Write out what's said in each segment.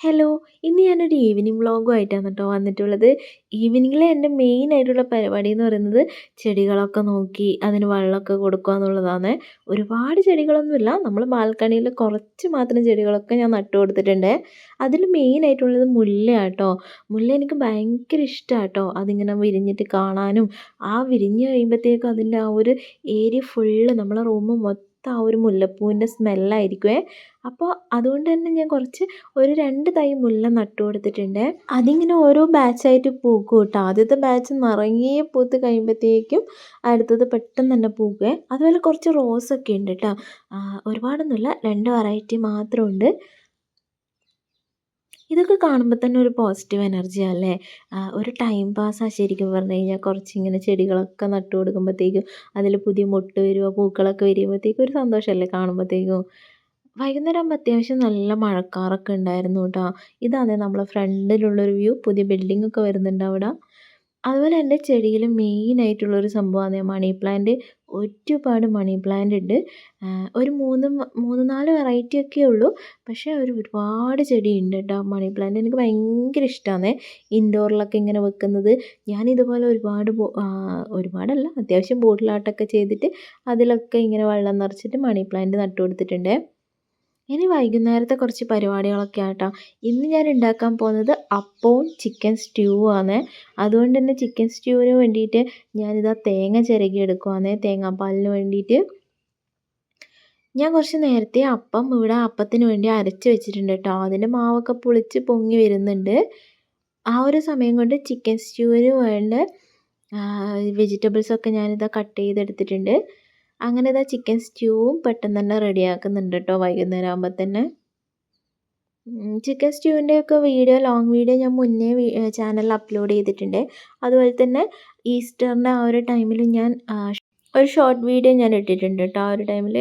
Hello ഇന്ന് ഞാനൊരു evening വ്ളോഗും ആയിട്ടാണ് കേട്ടോ വന്നിട്ടുള്ളത് ഈവനിങ്ങിലെ എന്റെ മെയിൻ ആയിട്ടുള്ള പരിപാടി എന്ന് പറയുന്നത് ചെടികളൊക്കെ നോക്കി അതിന് വെള്ളമൊക്കെ കൊടുക്കുക എന്നുള്ളതാണ്. ഒരുപാട് ചെടികളൊന്നുമില്ല. നമ്മൾ ബാൽക്കണിയിൽ കുറച്ച് മാത്രം ചെടികളൊക്കെ ഞാൻ നട്ടു കൊടുത്തിട്ടുണ്ട്. അതിൽ മെയിൻ ആയിട്ടുള്ളത് മുല്ലയാട്ടോ. മുല്ല എനിക്ക് ഭയങ്കര ഇഷ്ടമാണ് കേട്ടോ അതിങ്ങനെ വിരിഞ്ഞിട്ട് കാണാനും ആ വിരിഞ്ഞ് കഴിയുമ്പോഴത്തേക്കും അതിന്റെ ആ ഒരു ഏരിയ ഫുള്ള് നമ്മളെ റൂം മൊത്തം ആ ഒരു മുല്ലപ്പൂവിന്റെ സ്മെല്ലായിരിക്കുമേ അപ്പോൾ അതുകൊണ്ട് തന്നെ ഞാൻ കുറച്ച് ഒരു രണ്ട് തൈ മുല്ല നട്ടു കൊടുത്തിട്ടുണ്ട് അതിങ്ങനെ ഓരോ ബാച്ചായിട്ട് പൂക്കും കേട്ടോ. ആദ്യത്തെ ബാച്ച് നിറയെ പൂത്ത് കഴിയുമ്പോഴത്തേക്കും അടുത്തത് പെട്ടെന്ന് തന്നെ പൂക്കുക അതുപോലെ കുറച്ച് റോസൊക്കെ ഉണ്ട് കേട്ടോ. ഒരുപാടൊന്നുമില്ല രണ്ട് വെറൈറ്റി മാത്രമുണ്ട് ഇതൊക്കെ കാണുമ്പോൾ തന്നെ ഒരു പോസിറ്റീവ് എനർജിയാണ് അല്ലേ? ഒരു ടൈം പാസ്സാണ് ശരിക്കും പറഞ്ഞു കഴിഞ്ഞാൽ കുറച്ച് ഇങ്ങനെ ചെടികളൊക്കെ നട്ടു കൊടുക്കുമ്പോഴത്തേക്കും അതിൽ പുതിയ മുട്ട് വരുമോ പൂക്കളൊക്കെ വരുമ്പോഴത്തേക്കും ഒരു സന്തോഷമല്ലേ കാണുമ്പോഴത്തേക്കും വൈകുന്നേരം ആകുമ്പോൾ അത്യാവശ്യം നല്ല മഴക്കാറൊക്കെ ഉണ്ടായിരുന്നു കേട്ടോ ഇതാണ് നമ്മളെ ഫ്രണ്ടിലുള്ളൊരു വ്യൂ പുതിയ ബിൽഡിംഗ് ഒക്കെ വരുന്നുണ്ട് അവിടെ. അതുപോലെ എന്റെ ചെടിയിൽ മെയിനായിട്ടുള്ളൊരു സംഭവമാണ് മണി പ്ലാന്റ് ഒരുപാട് മണി പ്ലാന്റ് ഉണ്ട്. ഒരു മൂന്ന് മൂന്ന് നാല് വെറൈറ്റി ഒക്കെ ഉള്ളൂ. പക്ഷേ ഒരു ഒരുപാട് ചെടി ഉണ്ട് കേട്ടോ മണി പ്ലാന്റ് എനിക്ക് ഭയങ്കര ഇഷ്ടമാണ് ഇൻഡോറിലൊക്കെ ഇങ്ങനെ വെക്കുന്നത്. ഞാൻ ഇതുപോലെ ഒരുപാട് ഒരുപാടല്ല അത്യാവശ്യം ബോട്ടിലാട്ടൊക്കെ ചെയ്തിട്ട് അതിലൊക്കെ ഇങ്ങനെ വെള്ളം നിറച്ചിട്ട് മണി പ്ലാന്റ് നട്ടു കൊടുത്തിട്ടുണ്ട്. ഇനി വൈകുന്നേരത്തെ കുറച്ച് പരിപാടികളൊക്കെ ആട്ടോ. ഇന്ന് ഞാൻ ഉണ്ടാക്കാൻ പോകുന്നത് അപ്പവും ചിക്കൻ സ്റ്റ്യൂ ആണ്. അതുകൊണ്ട് തന്നെ ചിക്കൻ സ്റ്റ്യൂവിന് വേണ്ടിയിട്ട് ഞാനിതാ തേങ്ങ ചിരകി എടുക്കുവാണ് തേങ്ങാപ്പാലിന് വേണ്ടിയിട്ട്. ഞാൻ കുറച്ച് നേരത്തെ അപ്പം ഇവിടെ അപ്പത്തിന് വേണ്ടി അരച്ച് വെച്ചിട്ടുണ്ട് കേട്ടോ. അതിന്റെ മാവൊക്കെ പുളിച്ച് പൊങ്ങി വരുന്നുണ്ട്. ആ ഒരു സമയം കൊണ്ട് ചിക്കൻ സ്റ്റ്യൂവിന് വേണ്ട വെജിറ്റബിൾസൊക്കെ ഞാനിതാ കട്ട് ചെയ്തെടുത്തിട്ടുണ്ട്. അങ്ങനെ ഇതാ ചിക്കൻ സ്റ്റ്യൂവും പെട്ടെന്ന് തന്നെ റെഡിയാക്കുന്നുണ്ട് കേട്ടോ വൈകുന്നേരം ആകുമ്പോൾ തന്നെ ചിക്കൻ സ്റ്റ്യൂവിന്റെ ഒക്കെ വീഡിയോ ലോങ് വീഡിയോ ഞാൻ മുന്നേ ചാനലിൽ അപ്ലോഡ് ചെയ്തിട്ടുണ്ട്. അതുപോലെ തന്നെ ഈസ്റ്ററിന്റെ ആ ഒരു ടൈമിൽ ഞാൻ ഒരു ഷോർട്ട് വീഡിയോ ഞാൻ ഇട്ടിട്ടുണ്ട് കേട്ടോ ആ ഒരു ടൈമിൽ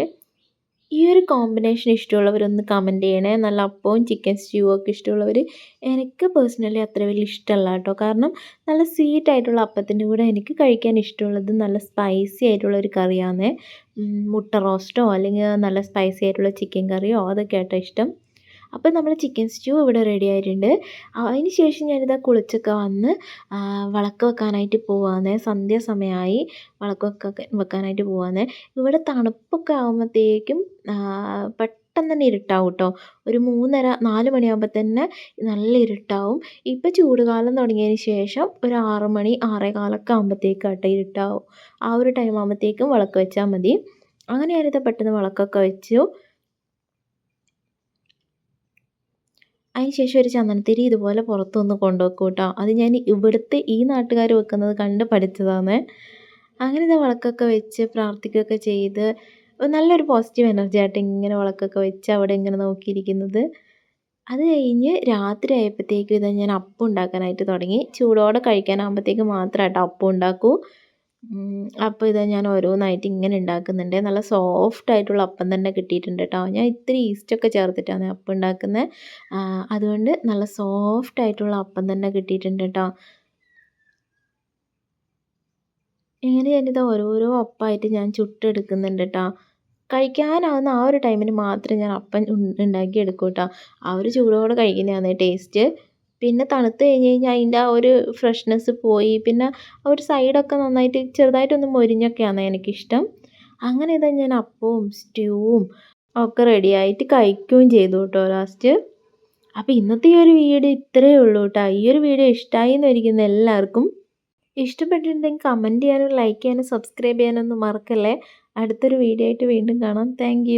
ഈ ഒരു കോമ്പിനേഷൻ ഇഷ്ടമുള്ളവരൊന്ന് കമന്റ് ചെയ്യണേ. നല്ല അപ്പവും ചിക്കൻ സ്റ്റ്യൂവും ഒക്കെ ഇഷ്ടമുള്ളവർ എനിക്ക് പേഴ്സണലി അത്ര വലിയ ഇഷ്ടമല്ല കേട്ടോ. കാരണം നല്ല സ്വീറ്റ് ആയിട്ടുള്ള അപ്പത്തിന്റെ കൂടെ എനിക്ക് കഴിക്കാൻ ഇഷ്ടമുള്ളത് നല്ല സ്പൈസി ആയിട്ടുള്ള ഒരു കറിയാണ് മുട്ട റോസ്റ്റോ അല്ലെങ്കിൽ നല്ല സ്പൈസി ആയിട്ടുള്ള ചിക്കൻ കറിയോ അതൊക്കെ ആട്ടോ ഇഷ്ടം. അപ്പോൾ നമ്മൾ ചിക്കൻ സ്റ്റൂ ഇവിടെ റെഡി ആയിട്ടുണ്ട്. അതിന് ശേഷം ഞാനിതാ കുളിച്ചൊക്കെ വന്ന് വിളക്ക് വെക്കാനായിട്ട് പോവാന്നേ. സന്ധ്യാസമയമായി വിളക്ക് വെക്കാൻ വെക്കാനായിട്ട് പോവാന്നേ. ഇവിടെ തണുപ്പൊക്കെ ആകുമ്പോഴത്തേക്കും പെട്ടെന്ന് തന്നെ ഇരുട്ടാവും കേട്ടോ ഒരു മൂന്നര നാല് മണിയാകുമ്പോൾ തന്നെ നല്ല ഇരുട്ടാവും. ഇപ്പോൾ ചൂടുകാലം തുടങ്ങിയതിന് ശേഷം ഒരു ആറ് മണി ആറേ കാലൊക്കെ ആകുമ്പോഴത്തേക്കും കേട്ടോ ഇരുട്ടാവും. ആ ഒരു ടൈം ആകുമ്പോഴത്തേക്കും വിളക്ക് വെച്ചാൽ മതി. അങ്ങനെ ഞാനിത് പെട്ടെന്ന് വിളക്കൊക്കെ വെച്ചു. അതിന് ശേഷം ഒരു ചന്ദനത്തിരി ഇതുപോലെ പുറത്തുനിന്ന് കൊണ്ടുവെക്കും കേട്ടോ. അത് ഞാൻ ഇവിടുത്തെ ഈ നാട്ടുകാർ വെക്കുന്നത് കണ്ട് പഠിച്ചതാണ്. അങ്ങനെ ഇത് വിളക്കൊക്കെ വെച്ച് പ്രാർത്ഥിക്കുകയൊക്കെ ചെയ്ത് നല്ലൊരു പോസിറ്റീവ് എനർജി ആയിട്ട് ഇങ്ങനെ വിളക്കൊക്കെ വെച്ച് അവിടെ ഇങ്ങനെ നോക്കിയിരിക്കുന്നത്. അത് കഴിഞ്ഞ് രാത്രി ആയപ്പോഴത്തേക്കും ഇത് ഞാൻ അപ്പം ഉണ്ടാക്കാനായിട്ട് തുടങ്ങി. ചൂടോടെ കഴിക്കാനാകുമ്പോഴത്തേക്ക് മാത്രമായിട്ട് അപ്പം ഉണ്ടാക്കൂ. അപ്പോൾ ഇതാ ഞാൻ ഓരോന്നായിട്ട് ഇങ്ങനെ ഉണ്ടാക്കുന്നുണ്ട്. നല്ല സോഫ്റ്റ് ആയിട്ടുള്ള അപ്പം തന്നെ കിട്ടിയിട്ടുണ്ട് കേട്ടോ ഞാൻ ഇത്തിരി ഈസ്റ്റൊക്കെ ചേർത്തിട്ടാണ് അപ്പം ഉണ്ടാക്കുന്നത് അതുകൊണ്ട് നല്ല സോഫ്റ്റ് ആയിട്ടുള്ള അപ്പം തന്നെ കിട്ടിയിട്ടുണ്ട് കേട്ടോ ഇങ്ങനെ ഞാനിത് ഓരോരോ അപ്പമായിട്ട് ഞാൻ ചുട്ടെടുക്കുന്നുണ്ട് കേട്ടോ കഴിക്കാനാവുന്ന ആ ഒരു ടൈമിന് മാത്രം ഞാൻ അപ്പം ഉണ്ടാക്കി എടുക്കും കേട്ടോ ആ ഒരു ചൂടോടെ കഴിക്കുന്നതാണ് ടേസ്റ്റ് പിന്നെ തണുത്ത് കഴിഞ്ഞ് കഴിഞ്ഞാൽ അതിന്റെ ആ ഒരു ഫ്രഷ്നെസ് പോയി. പിന്നെ ആ ഒരു സൈഡൊക്കെ നന്നായിട്ട് ചെറുതായിട്ടൊന്ന് മൊരിഞ്ഞൊക്കെയാണ് എനിക്കിഷ്ടം. അങ്ങനെ ഇതാ ഞാൻ അപ്പവും സ്റ്റൂവും ഒക്കെ റെഡിയായിട്ട് കഴിക്കുകയും ചെയ്തു കേട്ടോ ലാസ്റ്റ് അപ്പോൾ ഇന്നത്തെ ഈ ഒരു വീഡിയോ ഇത്രയേ ഉള്ളൂ കേട്ടോ. ഈ ഒരു വീഡിയോ ഇഷ്ടമായി എന്നിരിക്കുന്ന എല്ലാവർക്കും ഇഷ്ടപ്പെട്ടിട്ടുണ്ടെങ്കിൽ കമന്റ് ചെയ്യാനും ലൈക്ക് ചെയ്യാനും സബ്സ്ക്രൈബ് ചെയ്യാനൊന്നും മറക്കല്ലേ. അടുത്തൊരു വീഡിയോ ആയിട്ട് വീണ്ടും കാണാം. താങ്ക്